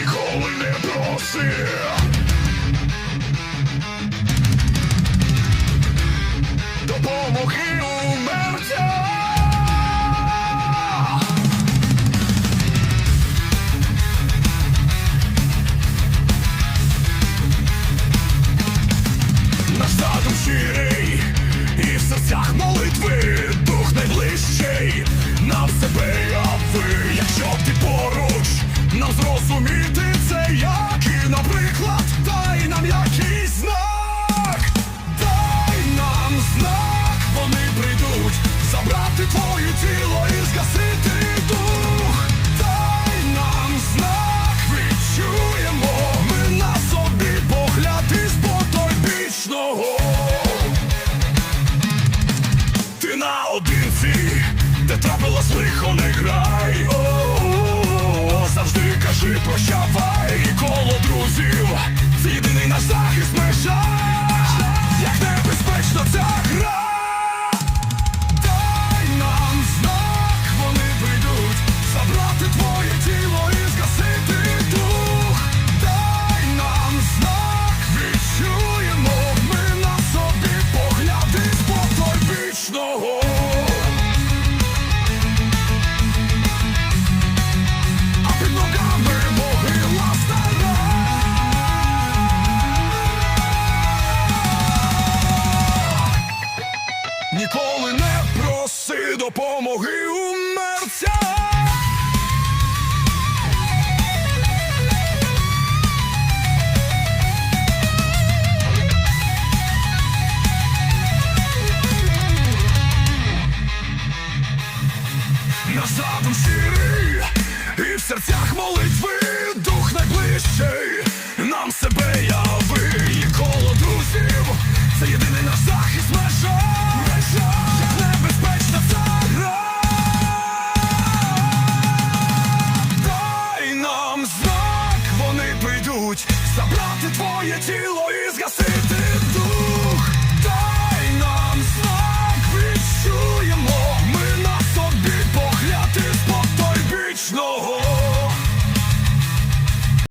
ніколи не просив. Допомоги у мене. тихо не грай, о, -о, -о, -о. завжди кажи прощавай І коло друзів, це єдиний наш захист мешай. Проси допомоги у назад На сірий і в серцях молитви дух найближчий нам себе я. Забрати твоє тіло і згасити.